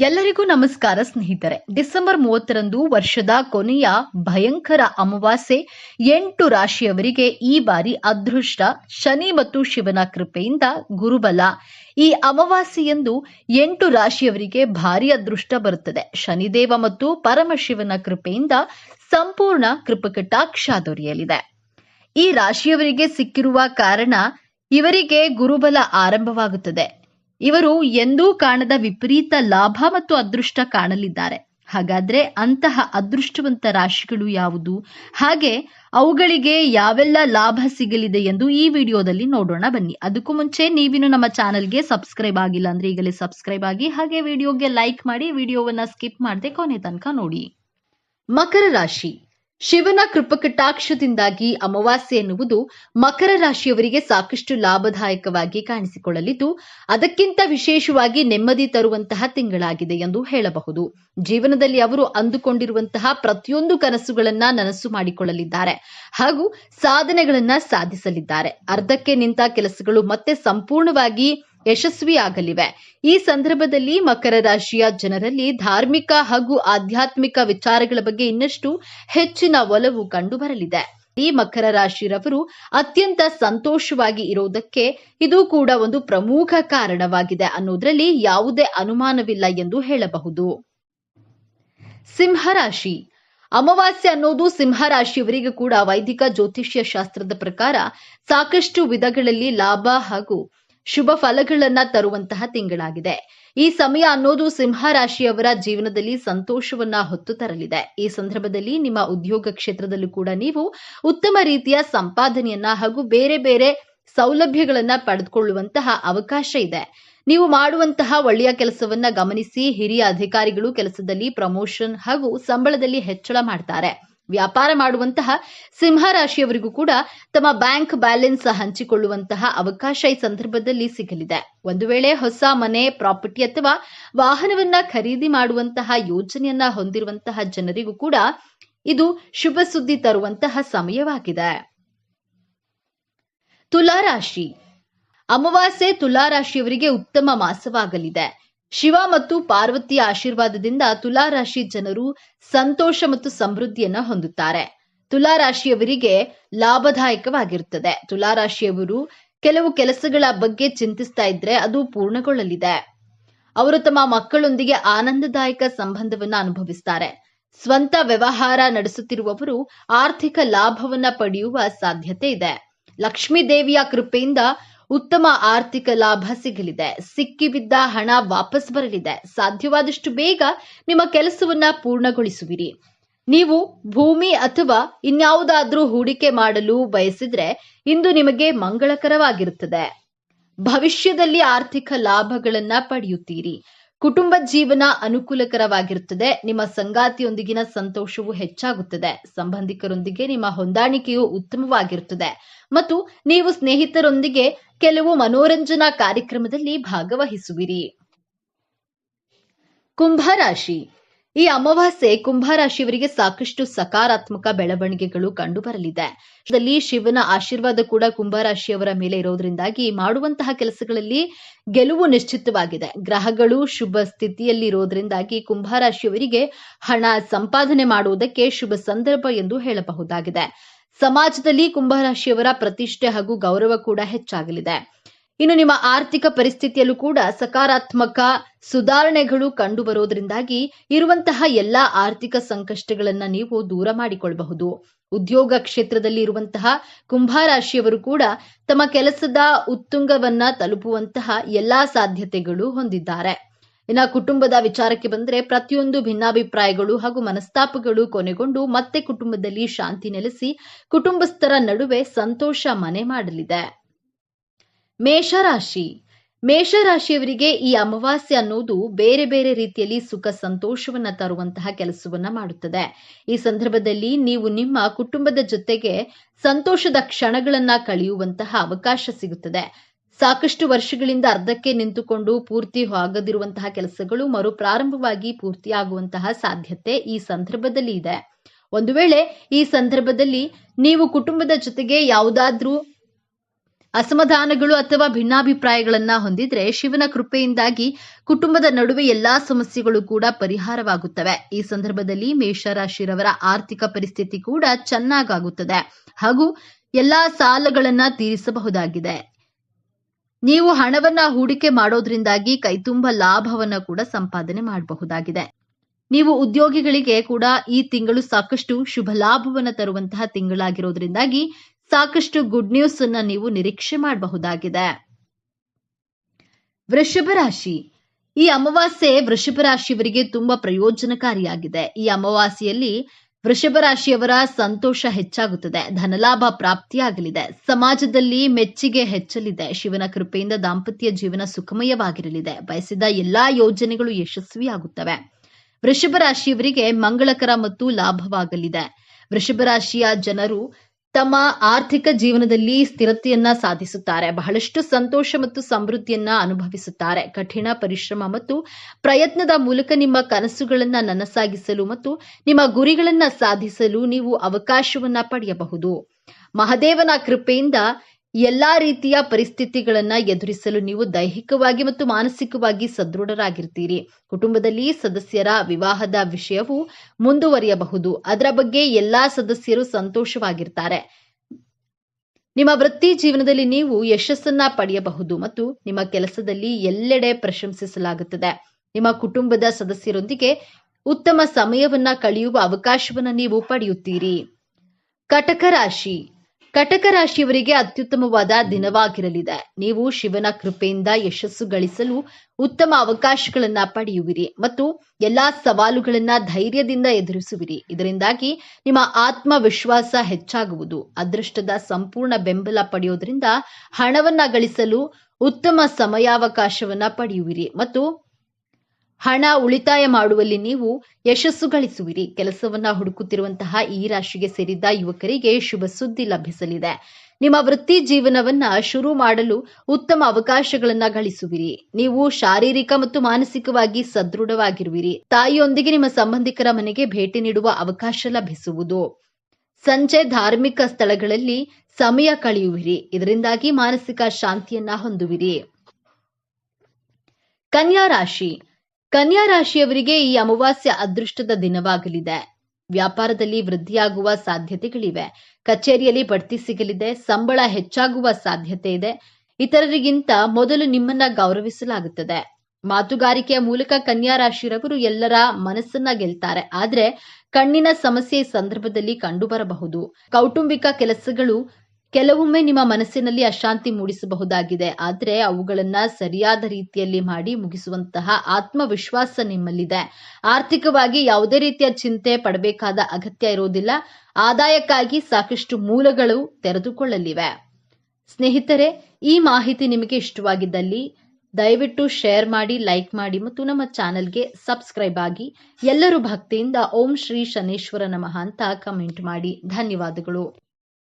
ಎಲ್ಲರಿಗೂ ನಮಸ್ಕಾರ ಸ್ನೇಹಿತರೆ. ಡಿಸೆಂಬರ್ ಮೂವತ್ತರಂದು ವರ್ಷದ ಕೊನೆಯ ಭಯಂಕರ ಅಮಾವಾಸ್ಯೆ ಎಂಟು ರಾಶಿಯವರಿಗೆ ಈ ಬಾರಿ ಅದೃಷ್ಟ ಶನಿ ಮತ್ತು ಶಿವನ ಕೃಪೆಯಿಂದ ಗುರುಬಲ. ಈ ಅಮಾವಾಸ್ಯೆಯಂದು ಎಂಟು ರಾಶಿಯವರಿಗೆ ಭಾರಿ ಅದೃಷ್ಟ ಬರುತ್ತದೆ. ಶನಿದೇವ ಮತ್ತು ಪರಮಶಿವನ ಕೃಪೆಯಿಂದ ಸಂಪೂರ್ಣ ಕೃಪಕಟಾಕ್ಷ ದೊರೆಯಲಿದೆ. ಈ ರಾಶಿಯವರಿಗೆ ಸಿಕ್ಕಿರುವ ಕಾರಣ ಇವರಿಗೆ ಗುರುಬಲ ಆರಂಭವಾಗುತ್ತದೆ. ಇವರು ಎಂದೂ ಕಾಣದ ವಿಪರೀತ ಲಾಭ ಮತ್ತು ಅದೃಷ್ಟ ಕಾಣಲಿದ್ದಾರೆ. ಹಾಗಾದ್ರೆ ಅಂತಹ ಅದೃಷ್ಟವಂತ ರಾಶಿಗಳು ಯಾವುದು? ಹಾಗೆ ಅವುಗಳಿಗೆ ಯಾವೆಲ್ಲ ಲಾಭ ಸಿಗಲಿದೆ ಎಂದು ಈ ವಿಡಿಯೋದಲ್ಲಿ ನೋಡೋಣ ಬನ್ನಿ. ಅದಕ್ಕೂ ಮುಂಚೆ ನೀವಿನ್ನು ನಮ್ಮ ಚಾನಲ್ಗೆ ಸಬ್ಸ್ಕ್ರೈಬ್ ಆಗಿಲ್ಲ ಅಂದ್ರೆ ಈಗಲೇ ಸಬ್ಸ್ಕ್ರೈಬ್ ಆಗಿ ಹಾಗೆ ವಿಡಿಯೋಗೆ ಲೈಕ್ ಮಾಡಿ ವಿಡಿಯೋವನ್ನ ಸ್ಕಿಪ್ ಮಾಡದೆ ಕೊನೆ ತನಕ ನೋಡಿ. ಮಕರ ರಾಶಿ. ಶಿವನ ಕೃಪಕಟಾಕ್ಷದಿಂದಾಗಿ ಅಮಾವಾಸ್ಯೆ ಎನ್ನುವುದು ಮಕರ ರಾಶಿಯವರಿಗೆ ಸಾಕಷ್ಟು ಲಾಭದಾಯಕವಾಗಿ ಕಾಣಿಸಿಕೊಳ್ಳಲಿದ್ದು, ಅದಕ್ಕಿಂತ ವಿಶೇಷವಾಗಿ ನೆಮ್ಮದಿ ತರುವಂತಹ ತಿಂಗಳಾಗಿದೆ ಎಂದು ಹೇಳಬಹುದು. ಜೀವನದಲ್ಲಿ ಅವರು ಅಂದುಕೊಂಡಿರುವಂತಹ ಪ್ರತಿಯೊಂದು ಕನಸುಗಳನ್ನ ನನಸು ಮಾಡಿಕೊಳ್ಳಲಿದ್ದಾರೆ ಹಾಗೂ ಸಾಧನೆಗಳನ್ನ ಸಾಧಿಸಲಿದ್ದಾರೆ. ಅರ್ಧಕ್ಕೆ ನಿಂತ ಕೆಲಸಗಳು ಮತ್ತೆ ಸಂಪೂರ್ಣವಾಗಿ ಯಶಸ್ವಿಯಾಗಲಿವೆ. ಈ ಸಂದರ್ಭದಲ್ಲಿ ಮಕರ ರಾಶಿಯ ಜನರಲ್ಲಿ ಧಾರ್ಮಿಕ ಹಾಗೂ ಆಧ್ಯಾತ್ಮಿಕ ವಿಚಾರಗಳ ಬಗ್ಗೆ ಇನ್ನಷ್ಟು ಹೆಚ್ಚಿನ ಒಲವು ಕಂಡುಬರಲಿದೆ. ಈ ಮಕರ ರಾಶಿರವರು ಅತ್ಯಂತ ಸಂತೋಷವಾಗಿ ಇರುವುದಕ್ಕೆ ಇದು ಕೂಡ ಒಂದು ಪ್ರಮುಖ ಕಾರಣವಾಗಿದೆ ಅನ್ನೋದ್ರಲ್ಲಿ ಯಾವುದೇ ಅನುಮಾನವಿಲ್ಲ ಎಂದು ಹೇಳಬಹುದು. ಸಿಂಹರಾಶಿ. ಅಮಾವಾಸ್ಯೆ ಅನ್ನೋದು ಸಿಂಹರಾಶಿಯವರಿಗೆ ಕೂಡ ವೈದಿಕ ಜ್ಯೋತಿಷ್ಯ ಶಾಸ್ತ್ರದ ಪ್ರಕಾರ ಸಾಕಷ್ಟು ವಿಧಗಳಲ್ಲಿ ಲಾಭ ಹಾಗೂ ಶುಭ ಫಲಗಳನ್ನ ತರುವಂತಹ ತಿಂಗಳಾಗಿದೆ. ಈ ಸಮಯ ಅನ್ನೋದು ಸಿಂಹ ರಾಶಿಯವರ ಜೀವನದಲ್ಲಿ ಸಂತೋಷವನ್ನ ಹೊತ್ತು ತರಲಿದೆ. ಈ ಸಂದರ್ಭದಲ್ಲಿ ನಿಮ್ಮ ಉದ್ಯೋಗ ಕ್ಷೇತ್ರದಲ್ಲೂ ಕೂಡ ನೀವು ಉತ್ತಮ ರೀತಿಯ ಸಂಪಾದನೆಯನ್ನ ಹಾಗೂ ಬೇರೆ ಬೇರೆ ಸೌಲಭ್ಯಗಳನ್ನ ಪಡೆದುಕೊಳ್ಳುವಂತಹ ಅವಕಾಶ ಇದೆ. ನೀವು ಮಾಡುವಂತಹ ಒಳ್ಳೆಯ ಕೆಲಸವನ್ನ ಗಮನಿಸಿ, ಹಿರಿಯ ಅಧಿಕಾರಿಗಳು ಕೆಲಸದಲ್ಲಿ ಪ್ರಮೋಷನ್ ಹಾಗೂ ಸಂಬಳದಲ್ಲಿ ಹೆಚ್ಚಳ ಮಾಡ್ತಾರೆ. ವ್ಯಾಪಾರ ಮಾಡುವಂತಹ ಸಿಂಹ ರಾಶಿಯವರಿಗೂ ಕೂಡ ತಮ್ಮ ಬ್ಯಾಂಕ್ ಬ್ಯಾಲೆನ್ಸ್ ಹಂಚಿಕೊಳ್ಳುವಂತಹ ಅವಕಾಶ ಈ ಸಂದರ್ಭದಲ್ಲಿ ಸಿಗಲಿದೆ. ಒಂದು ವೇಳೆ ಹೊಸ ಮನೆ, ಪ್ರಾಪರ್ಟಿ ಅಥವಾ ವಾಹನವನ್ನ ಖರೀದಿ ಮಾಡುವಂತಹ ಯೋಜನೆಯನ್ನ ಹೊಂದಿರುವಂತಹ ಜನರಿಗೂ ಕೂಡ ಇದು ಶುಭ ಸುದ್ದಿ ತರುವಂತಹ ಸಮಯವಾಗಿದೆ. ತುಲಾರಾಶಿ. ಅಮಾವಾಸ್ಯೆ ತುಲಾರಾಶಿಯವರಿಗೆ ಉತ್ತಮ ಮಾಸವಾಗಲಿದೆ. ಶಿವ ಮತ್ತು ಪಾರ್ವತಿಯ ಆಶೀರ್ವಾದದಿಂದ ತುಲಾರಾಶಿ ಜನರು ಸಂತೋಷ ಮತ್ತು ಸಮೃದ್ಧಿಯನ್ನ ಹೊಂದುತ್ತಾರೆ. ತುಲಾರಾಶಿಯವರಿಗೆ ಲಾಭದಾಯಕವಾಗಿರುತ್ತದೆ. ತುಲಾರಾಶಿಯವರು ಕೆಲವು ಕೆಲಸಗಳ ಬಗ್ಗೆ ಚಿಂತಿಸ್ತಾ ಇದ್ರೆ ಅದು ಪೂರ್ಣಗೊಳ್ಳಲಿದೆ. ಅವರು ತಮ್ಮ ಮಕ್ಕಳೊಂದಿಗೆ ಆನಂದದಾಯಕ ಸಂಬಂಧವನ್ನ ಅನುಭವಿಸ್ತಾರೆ. ಸ್ವಂತ ವ್ಯವಹಾರ ನಡೆಸುತ್ತಿರುವವರು ಆರ್ಥಿಕ ಲಾಭವನ್ನ ಪಡೆಯುವ ಸಾಧ್ಯತೆ ಇದೆ. ಲಕ್ಷ್ಮೀ ದೇವಿಯ ಕೃಪೆಯಿಂದ ಉತ್ತಮ ಆರ್ಥಿಕ ಲಾಭ ಸಿಗಲಿದೆ. ಸಿಕ್ಕಿಬಿದ್ದ ಹಣ ವಾಪಸ್ ಬರಲಿದೆ. ಸಾಧ್ಯವಾದಷ್ಟು ಬೇಗ ನಿಮ್ಮ ಕೆಲಸವನ್ನ ಪೂರ್ಣಗೊಳಿಸುವಿರಿ. ನೀವು ಭೂಮಿ ಅಥವಾ ಇನ್ಯಾವುದಾದ್ರೂ ಹೂಡಿಕೆ ಮಾಡಲು ಬಯಸಿದ್ರೆ ಇಂದು ನಿಮಗೆ ಮಂಗಳಕರವಾಗಿರುತ್ತದೆ. ಭವಿಷ್ಯದಲ್ಲಿ ಆರ್ಥಿಕ ಲಾಭಗಳನ್ನ ಪಡೆಯುತ್ತೀರಿ. ಕುಟುಂಬ ಜೀವನ ಅನುಕೂಲಕರವಾಗಿರುತ್ತದೆ. ನಿಮ್ಮ ಸಂಗಾತಿಯೊಂದಿಗಿನ ಸಂತೋಷವು ಹೆಚ್ಚಾಗುತ್ತದೆ. ಸಂಬಂಧಿಕರೊಂದಿಗೆ ನಿಮ್ಮ ಹೊಂದಾಣಿಕೆಯು ಉತ್ತಮವಾಗಿರುತ್ತದೆ. ಮತ್ತು ನೀವು ಸ್ನೇಹಿತರೊಂದಿಗೆ ಕೆಲವು ಮನೋರಂಜನಾ ಕಾರ್ಯಕ್ರಮದಲ್ಲಿ ಭಾಗವಹಿಸುವಿರಿ. ಕುಂಭರಾಶಿ ಈ ಅಮಾವಾಸ್ಯೆ ಕುಂಭರಾಶಿಯವರಿಗೆ ಸಾಕಷ್ಟು ಸಕಾರಾತ್ಮಕ ಬೆಳವಣಿಗೆಗಳು ಕಂಡುಬರಲಿದೆ. ಅದರಲ್ಲಿ ಶಿವನ ಆಶೀರ್ವಾದ ಕೂಡ ಕುಂಭರಾಶಿಯವರ ಮೇಲೆ ಇರೋದ್ರಿಂದಾಗಿ ಮಾಡುವಂತಹ ಕೆಲಸಗಳಲ್ಲಿ ಗೆಲುವು ನಿಶ್ಚಿತವಾಗಿದೆ. ಗ್ರಹಗಳು ಶುಭ ಸ್ಥಿತಿಯಲ್ಲಿ ಇರೋದ್ರಿಂದಾಗಿ ಕುಂಭರಾಶಿಯವರಿಗೆ ಹಣ ಸಂಪಾದನೆ ಮಾಡುವುದಕ್ಕೆ ಶುಭ ಸಂದರ್ಭ ಎಂದು ಹೇಳಬಹುದಾಗಿದೆ. ಸಮಾಜದಲ್ಲಿ ಕುಂಭರಾಶಿಯವರ ಪ್ರತಿಷ್ಠೆ ಹಾಗೂ ಗೌರವ ಕೂಡ ಹೆಚ್ಚಾಗಲಿದೆ. ಇನ್ನು ನಿಮ್ಮ ಆರ್ಥಿಕ ಪರಿಸ್ಥಿತಿಯಲ್ಲೂ ಕೂಡ ಸಕಾರಾತ್ಮಕ ಸುಧಾರಣೆಗಳು ಕಂಡು ಬರೋದ್ರಿಂದಾಗಿ ಇರುವಂತಹ ಎಲ್ಲಾ ಆರ್ಥಿಕ ಸಂಕಷ್ಟಗಳನ್ನ ನೀವು ದೂರ ಮಾಡಿಕೊಳ್ಳಬಹುದು ಉದ್ಯೋಗ ಕ್ಷೇತ್ರದಲ್ಲಿ ಇರುವಂತಹ ಕುಂಭರಾಶಿಯವರು ಕೂಡ ತಮ್ಮ ಕೆಲಸದ ಉತ್ತುಂಗವನ್ನ ತಲುಪುವಂತಹ ಎಲ್ಲಾ ಸಾಧ್ಯತೆಗಳು ಹೊಂದಿದ್ದಾರೆ. ಇನ್ನು ಕುಟುಂಬದ ವಿಚಾರಕ್ಕೆ ಬಂದ್ರೆ ಪ್ರತಿಯೊಂದು ಭಿನ್ನಾಭಿಪ್ರಾಯಗಳು ಹಾಗೂ ಮನಸ್ತಾಪಗಳು ಕೊನೆಗೊಂಡು ಮತ್ತೆ ಕುಟುಂಬದಲ್ಲಿ ಶಾಂತಿ ನೆಲೆಸಿ ಕುಟುಂಬಸ್ಥರ ನಡುವೆ ಸಂತೋಷ ಮನೆ ಮಾಡಲಿದೆ. ಮೇಷರಾಶಿ. ಮೇಷರಾಶಿಯವರಿಗೆ ಈ ಅಮಾವಾಸ್ಯೆ ಅನ್ನೋದು ಬೇರೆ ಬೇರೆ ರೀತಿಯಲ್ಲಿ ಸುಖ ಸಂತೋಷವನ್ನ ತರುವಂತಹ ಕೆಲಸವನ್ನ ಮಾಡುತ್ತದೆ. ಈ ಸಂದರ್ಭದಲ್ಲಿ ನೀವು ನಿಮ್ಮ ಕುಟುಂಬದ ಜೊತೆಗೆ ಸಂತೋಷದ ಕ್ಷಣಗಳನ್ನ ಕಳೆಯುವಂತಹ ಅವಕಾಶ ಸಿಗುತ್ತದೆ. ಸಾಕಷ್ಟು ವರ್ಷಗಳಿಂದ ಅರ್ಧಕ್ಕೆ ನಿಂತುಕೊಂಡು ಪೂರ್ತಿ ಆಗದಿರುವಂತಹ ಕೆಲಸಗಳು ಮರು ಪ್ರಾರಂಭವಾಗಿ ಪೂರ್ತಿಯಾಗುವಂತಹ ಸಾಧ್ಯತೆ ಈ ಸಂದರ್ಭದಲ್ಲಿ ಇದೆ. ಒಂದು ವೇಳೆ ಈ ಸಂದರ್ಭದಲ್ಲಿ ನೀವು ಕುಟುಂಬದ ಜೊತೆಗೆ ಯಾವುದಾದ್ರೂ ಅಸಮಾಧಾನಗಳು ಅಥವಾ ಭಿನ್ನಾಭಿಪ್ರಾಯಗಳನ್ನ ಹೊಂದಿದ್ರೆ ಶಿವನ ಕೃಪೆಯಿಂದಾಗಿ ಕುಟುಂಬದ ನಡುವೆ ಎಲ್ಲಾ ಸಮಸ್ಯೆಗಳು ಕೂಡ ಪರಿಹಾರವಾಗುತ್ತವೆ. ಈ ಸಂದರ್ಭದಲ್ಲಿ ಮೇಷರಾಶಿರವರ ಆರ್ಥಿಕ ಪರಿಸ್ಥಿತಿ ಕೂಡ ಚೆನ್ನಾಗಾಗುತ್ತದೆ ಹಾಗೂ ಎಲ್ಲಾ ಸಾಲಗಳನ್ನ ತೀರಿಸಬಹುದಾಗಿದೆ. ನೀವು ಹಣವನ್ನ ಹೂಡಿಕೆ ಮಾಡೋದ್ರಿಂದಾಗಿ ಕೈತುಂಬ ಲಾಭವನ್ನ ಕೂಡ ಸಂಪಾದನೆ ಮಾಡಬಹುದಾಗಿದೆ. ನೀವು ಉದ್ಯೋಗಿಗಳಿಗೆ ಕೂಡ ಈ ತಿಂಗಳು ಸಾಕಷ್ಟು ಶುಭ ಲಾಭವನ್ನು ತರುವಂತಹ ತಿಂಗಳಾಗಿರೋದ್ರಿಂದಾಗಿ ಸಾಕಷ್ಟು ಗುಡ್ ನ್ಯೂಸ್ ಅನ್ನ ನೀವು ನಿರೀಕ್ಷೆ ಮಾಡಬಹುದಾಗಿದೆ. ವೃಷಭ ರಾಶಿ. ಈ ಅಮಾವಾಸ್ಯೆ ವೃಷಭ ರಾಶಿಯವರಿಗೆ ತುಂಬಾ ಪ್ರಯೋಜನಕಾರಿಯಾಗಿದೆ. ಈ ಅಮಾವಾಸ್ಯೆಯಲ್ಲಿ ವೃಷಭ ರಾಶಿಯವರ ಸಂತೋಷ ಹೆಚ್ಚಾಗುತ್ತದೆ. ಧನಲಾಭ ಪ್ರಾಪ್ತಿಯಾಗಲಿದೆ. ಸಮಾಜದಲ್ಲಿ ಮೆಚ್ಚುಗೆ ಹೆಚ್ಚಲಿದೆ. ಶಿವನ ಕೃಪೆಯಿಂದ ದಾಂಪತ್ಯ ಜೀವನ ಸುಖಮಯವಾಗಿರಲಿದೆ. ಬಯಸಿದ ಎಲ್ಲಾ ಯೋಜನೆಗಳು ಯಶಸ್ವಿಯಾಗುತ್ತವೆ. ವೃಷಭ ರಾಶಿಯವರಿಗೆ ಮಂಗಳಕರ ಮತ್ತು ಲಾಭವಾಗಲಿದೆ. ವೃಷಭ ರಾಶಿಯ ಜನರು ತಮ್ಮ ಆರ್ಥಿಕ ಜೀವನದಲ್ಲಿ ಸ್ಥಿರತೆಯನ್ನ ಸಾಧಿಸುತ್ತಾರೆ. ಬಹಳಷ್ಟು ಸಂತೋಷ ಮತ್ತು ಸಮೃದ್ಧಿಯನ್ನ ಅನುಭವಿಸುತ್ತಾರೆ. ಕಠಿಣ ಪರಿಶ್ರಮ ಮತ್ತು ಪ್ರಯತ್ನದ ಮೂಲಕ ನಿಮ್ಮ ಕನಸುಗಳನ್ನ ನನಸಾಗಿಸಲು ಮತ್ತು ನಿಮ್ಮ ಗುರಿಗಳನ್ನ ಸಾಧಿಸಲು ನೀವು ಅವಕಾಶವನ್ನ ಪಡೆಯಬಹುದು. ಮಹದೇವನ ಕೃಪೆಯಿಂದ ಎಲ್ಲಾ ರೀತಿಯ ಪರಿಸ್ಥಿತಿಗಳನ್ನ ಎದುರಿಸಲು ನೀವು ದೈಹಿಕವಾಗಿ ಮತ್ತು ಮಾನಸಿಕವಾಗಿ ಸದೃಢರಾಗಿರ್ತೀರಿ. ಕುಟುಂಬದಲ್ಲಿ ಸದಸ್ಯರ ವಿವಾಹದ ವಿಷಯವು ಮುಂದುವರಿಯಬಹುದು. ಅದರ ಬಗ್ಗೆ ಎಲ್ಲಾ ಸದಸ್ಯರು ಸಂತೋಷವಾಗಿರ್ತಾರೆ. ನಿಮ್ಮ ವೃತ್ತಿ ಜೀವನದಲ್ಲಿ ನೀವು ಯಶಸ್ಸನ್ನ ಪಡೆಯಬಹುದು ಮತ್ತು ನಿಮ್ಮ ಕೆಲಸದಲ್ಲಿ ಎಲ್ಲೆಡೆ ಪ್ರಶಂಸಿಸಲಾಗುತ್ತದೆ. ನಿಮ್ಮ ಕುಟುಂಬದ ಸದಸ್ಯರೊಂದಿಗೆ ಉತ್ತಮ ಸಮಯವನ್ನ ಕಳೆಯುವ ಅವಕಾಶವನ್ನ ನೀವು ಪಡೆಯುತ್ತೀರಿ. ಕಟಕ ರಾಶಿ. ಕಟಕ ರಾಶಿಯವರಿಗೆ ಅತ್ಯುತ್ತಮವಾದ ದಿನವಾಗಿರಲಿದೆ. ನೀವು ಶಿವನ ಕೃಪೆಯಿಂದ ಯಶಸ್ಸು ಗಳಿಸಲು ಉತ್ತಮ ಅವಕಾಶಗಳನ್ನ ಪಡೆಯುವಿರಿ ಮತ್ತು ಎಲ್ಲಾ ಸವಾಲುಗಳನ್ನ ಧೈರ್ಯದಿಂದ ಎದುರಿಸುವಿರಿ. ಇದರಿಂದಾಗಿ ನಿಮ್ಮ ಆತ್ಮವಿಶ್ವಾಸ ಹೆಚ್ಚಾಗುವುದು. ಅದೃಷ್ಟದ ಸಂಪೂರ್ಣ ಬೆಂಬಲ ಪಡೆಯೋದ್ರಿಂದ ಹಣವನ್ನ ಗಳಿಸಲು ಉತ್ತಮ ಸಮಯಾವಕಾಶವನ್ನ ಪಡೆಯುವಿರಿ ಮತ್ತು ಹಣ ಉಳಿತಾಯ ಮಾಡುವಲ್ಲಿ ನೀವು ಯಶಸ್ಸು ಗಳಿಸುವಿರಿ. ಕೆಲಸವನ್ನ ಹುಡುಕುತ್ತಿರುವಂತಹ ಈ ರಾಶಿಗೆ ಸೇರಿದ್ದ ಯುವಕರಿಗೆ ಶುಭ ಸುದ್ದಿ ಲಭಿಸಲಿದೆ. ನಿಮ್ಮ ವೃತ್ತಿ ಜೀವನವನ್ನ ಶುರು ಮಾಡಲು ಉತ್ತಮ ಅವಕಾಶಗಳನ್ನ ಗಳಿಸುವಿರಿ. ನೀವು ಶಾರೀರಿಕ ಮತ್ತು ಮಾನಸಿಕವಾಗಿ ಸದೃಢವಾಗಿರುವಿರಿ. ತಾಯಿಯೊಂದಿಗೆ ನಿಮ್ಮ ಸಂಬಂಧಿಕರ ಮನೆಗೆ ಭೇಟಿ ನೀಡುವ ಅವಕಾಶ ಲಭಿಸುವುದು. ಸಂಜೆ ಧಾರ್ಮಿಕ ಸ್ಥಳಗಳಲ್ಲಿ ಸಮಯ ಕಳೆಯುವಿರಿ. ಇದರಿಂದಾಗಿ ಮಾನಸಿಕ ಶಾಂತಿಯನ್ನ ಹೊಂದುವಿರಿ. ಕನ್ಯಾ ರಾಶಿ. ಕನ್ಯಾ ರಾಶಿಯವರಿಗೆ ಈ ಅಮಾವಾಸ್ಯ ಅದೃಷ್ಟದ ದಿನವಾಗಲಿದೆ. ವ್ಯಾಪಾರದಲ್ಲಿ ವೃದ್ಧಿಯಾಗುವ ಸಾಧ್ಯತೆಗಳಿವೆ. ಕಚೇರಿಯಲ್ಲಿ ಬಡ್ತಿ ಸಿಗಲಿದೆ. ಸಂಬಳ ಹೆಚ್ಚಾಗುವ ಸಾಧ್ಯತೆ ಇದೆ. ಇತರರಿಗಿಂತ ಮೊದಲು ನಿಮ್ಮನ್ನ ಗೌರವಿಸಲಾಗುತ್ತದೆ. ಮಾತುಗಾರಿಕೆಯ ಮೂಲಕ ಕನ್ಯಾ ರಾಶಿಯವರು ಎಲ್ಲರ ಮನಸ್ಸನ್ನ ಗೆಲ್ತಾರೆ. ಆದ್ರೆ ಕಣ್ಣಿನ ಸಮಸ್ಯೆ ಸಂದರ್ಭದಲ್ಲಿ ಕಂಡುಬರಬಹುದು. ಕೌಟುಂಬಿಕ ಕೆಲಸಗಳು ಕೆಲವೊಮ್ಮೆ ನಿಮ್ಮ ಮನಸ್ಸಿನಲ್ಲಿ ಅಶಾಂತಿ ಮೂಡಿಸಬಹುದಾಗಿದೆ. ಆದರೆ ಅವುಗಳನ್ನ ಸರಿಯಾದ ರೀತಿಯಲ್ಲಿ ಮಾಡಿ ಮುಗಿಸುವಂತಹ ಆತ್ಮವಿಶ್ವಾಸ ನಿಮ್ಮಲ್ಲಿದೆ. ಆರ್ಥಿಕವಾಗಿ ಯಾವುದೇ ರೀತಿಯ ಚಿಂತೆ ಪಡಬೇಕಾದ ಅಗತ್ಯ ಇರುವುದಿಲ್ಲ. ಆದಾಯಕ್ಕಾಗಿ ಸಾಕಷ್ಟು ಮೂಲಗಳು ತೆರೆದುಕೊಳ್ಳಲಿವೆ. ಸ್ನೇಹಿತರೆ, ಈ ಮಾಹಿತಿ ನಿಮಗೆ ಇಷ್ಟವಾಗಿದ್ದಲ್ಲಿ ದಯವಿಟ್ಟು ಶೇರ್ ಮಾಡಿ, ಲೈಕ್ ಮಾಡಿ ಮತ್ತು ನಮ್ಮ ಚಾನೆಲ್ಗೆ ಸಬ್ಸ್ಕ್ರೈಬ್ ಆಗಿ ಎಲ್ಲರೂ ಭಕ್ತಿಯಿಂದ ಓಂ ಶ್ರೀ ಶನೇಶ್ವರ ನಮಃ ಅಂತ ಕಮೆಂಟ್ ಮಾಡಿ. ಧನ್ಯವಾದಗಳು.